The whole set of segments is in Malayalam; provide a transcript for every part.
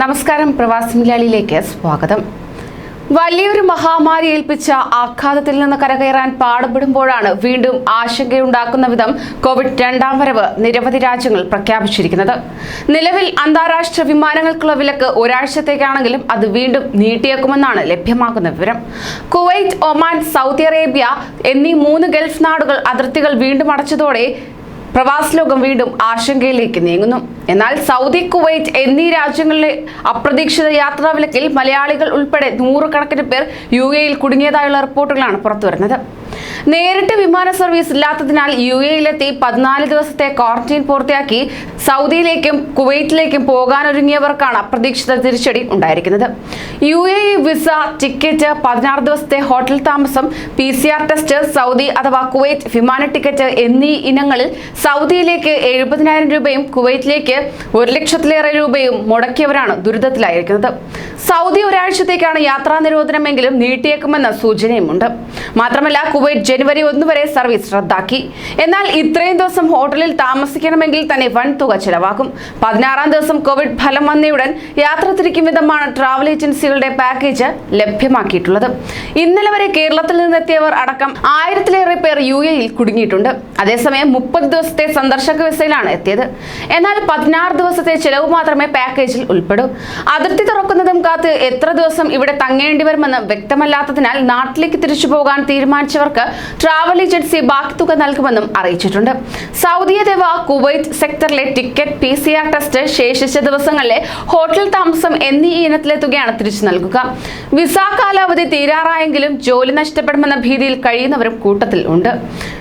നമസ്കാരം പ്രവാസി മലയാളിയിലേക്ക് സ്വാഗതം. വലിയൊരു മഹാമാരി ഏൽപ്പിച്ച ആഘാതത്തിൽ നിന്ന് കരകയറാൻ പാടുപെടുമ്പോഴാണ് വീണ്ടും ആശങ്കയുണ്ടാക്കുന്ന വിധം കോവിഡ് രണ്ടാം വരവ് നിരവധി രാജ്യങ്ങൾ പ്രഖ്യാപിച്ചിരിക്കുന്നത്. നിലവിൽ അന്താരാഷ്ട്ര വിമാനങ്ങൾക്കുള്ള വിലക്ക് ഒരാഴ്ചത്തേക്കാണെങ്കിലും അത് വീണ്ടും നീട്ടിയേക്കുമെന്നാണ് ലഭ്യമാകുന്ന വിവരം. കുവൈറ്റ് ഒമാൻ സൗദി അറേബ്യ എന്നീ മൂന്ന് ഗൾഫ് നാടുകൾ അതിർത്തികൾ വീണ്ടും അടച്ചതോടെ പ്രവാസ ലോകം വീണ്ടും ആശങ്കയിലേക്ക് നീങ്ങുന്നു. എന്നാൽ സൗദി കുവൈറ്റ് എന്നീ രാജ്യങ്ങളിലെ അപ്രതീക്ഷിത യാത്രാ വിലക്കിൽ മലയാളികൾ ഉൾപ്പെടെ നൂറുകണക്കിന് പേർ യു എയിൽ കുടുങ്ങിയതായുള്ള റിപ്പോർട്ടുകളാണ് പുറത്തുവരുന്നത്. നേരിട്ട് വിമാന സർവീസ് ഇല്ലാത്തതിനാൽ യു എയിലെത്തി പതിനാല് ദിവസത്തെ ക്വാറന്റൈൻ പൂർത്തിയാക്കി സൗദിയിലേക്കും കുവൈറ്റിലേക്കും പോകാനൊരുങ്ങിയവർക്കാണ് അപ്രതീക്ഷിത തിരിച്ചടി ഉണ്ടായിരിക്കുന്നത്. യു എ വിസ ടിക്കറ്റ് പതിനാറ് ദിവസത്തെ ഹോട്ടൽ താമസം പി ടെസ്റ്റ് സൗദി അഥവാ കുവൈറ്റ് വിമാന ടിക്കറ്റ് എന്നീ ഇനങ്ങളിൽ സൗദിയിലേക്ക് എഴുപതിനായിരം രൂപയും കുവൈറ്റിലേക്ക് ഒരു ലക്ഷത്തിലേറെ രൂപയും മുടക്കിയവരാണ് ദുരിതത്തിലായിരിക്കുന്നത്. സൗദി ഒരാഴ്ചത്തേക്കാണ് യാത്രാ നിരോധനമെങ്കിലും നീട്ടിയേക്കുമെന്ന സൂചനയുമുണ്ട്. മാത്രമല്ല കുവൈറ്റ് ജനുവരി ഒന്ന് വരെ സർവീസ് റദ്ദാക്കി. എന്നാൽ ഇത്രയും ദിവസം ഹോട്ടലിൽ താമസിക്കണമെങ്കിൽ തന്നെ വൻ തുക ചിലവാകും പതിനാറാം ദിവസം കോവിഡ് ഫലം വന്നയുടൻ യാത്ര തിരിക്കും വിധമാണ് ട്രാവൽ ഏജൻസികളുടെ പാക്കേജ് ലഭ്യമാക്കിയിട്ടുള്ളത്. ഇന്നലെ വരെ കേരളത്തിൽ നിന്നെത്തിയവർ അടക്കം ആയിരത്തിലേറെ പേർ യു എയിൽ കുടുങ്ങിയിട്ടുണ്ട്. അതേസമയം മുപ്പത് ദിവസത്തെ സന്ദർശക വിസയിലാണ് എത്തിയത്. എന്നാൽ പതിനാറ് ദിവസത്തെ ചിലവ് മാത്രമേ പാക്കേജിൽ ഉൾപ്പെടൂ. അതിർത്തി തുറക്കുന്നതും കാത്ത് എത്ര ദിവസം ഇവിടെ തങ്ങേണ്ടി വരുമെന്ന് വ്യക്തമല്ലാത്തതിനാൽ നാട്ടിലേക്ക് തിരിച്ചു പോകാൻ തീരുമാനിച്ചവർക്ക് ട്രാവൽ ഏജൻസി ബാക്കി തുക നൽകുമെന്നും അറിയിച്ചിട്ടുണ്ട്. സൗദി ദേവ Kuwait സെക്ടറിലെ ticket P C R test ശേഷിച്ച ദിവസങ്ങളിലെ ഹോട്ടൽ താമസം എന്നീ ഇനത്തിലെ തുകയാണ് തിരിച്ചു നൽകുക. വിസ കാലാവധി തീരാറായെങ്കിലും ജോലി നഷ്ടപ്പെടുമെന്ന ഭീതിയിൽ കഴിയുന്നവരും കൂട്ടത്തിൽ ഉണ്ട്.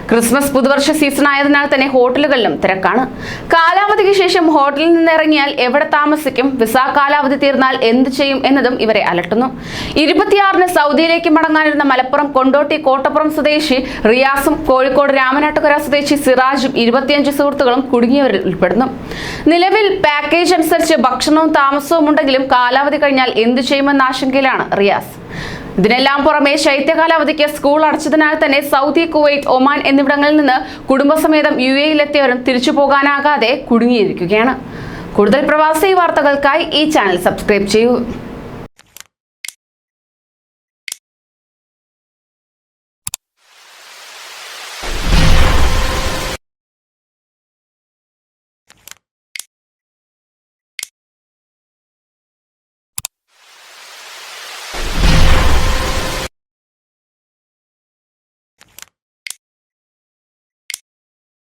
ക്രിസ്മസ് പുതുവർഷ സീസൺ ആയതിനാൽ തന്നെ ഹോട്ടലുകളിലും തിരക്കാണ്. കാലാവധിക്ക് ശേഷം ഹോട്ടലിൽ നിന്ന് ഇറങ്ങിയാൽ എവിടെ താമസിക്കും? വിസ കാലാവധി തീർന്നാൽ എന്ത് ചെയ്യും എന്നതും ഇവരെ അലട്ടുന്നു. ഇരുപത്തിയാറിന് സൗദിയിലേക്ക് മടങ്ങാനിരുന്ന മലപ്പുറം കൊണ്ടോട്ടി കോട്ടപ്പുറം സ്വദേശി റിയാസും കോഴിക്കോട് രാമനാട്ടുകര സ്വദേശി സിറാജും ഇരുപത്തിയഞ്ച് സുഹൃത്തുക്കളും കുടുങ്ങിയവരിൽ ഉൾപ്പെടുന്നു. നിലവിൽ പാക്കേജ് അനുസരിച്ച് ഭക്ഷണവും താമസവും ഉണ്ടെങ്കിലും കാലാവധി കഴിഞ്ഞാൽ എന്ത് ചെയ്യുമെന്ന ആശങ്കയിലാണ് റിയാസ്. ഇതിനെല്ലാം പുറമെ ശൈത്യകാലാവധിക്ക് സ്കൂൾ അടച്ചതിനാൽ തന്നെ സൗദി കുവൈറ്റ് ഒമാൻ എന്നിവിടങ്ങളിൽ നിന്ന് കുടുംബസമേതം യു എയിലെത്തിയവരും തിരിച്ചു പോകാനാകാതെ കുടുങ്ങിയിരിക്കുകയാണ്. കൂടുതൽ പ്രവാസി വാർത്തകൾക്കായി ഈ ചാനൽ സബ്സ്ക്രൈബ് ചെയ്യൂ.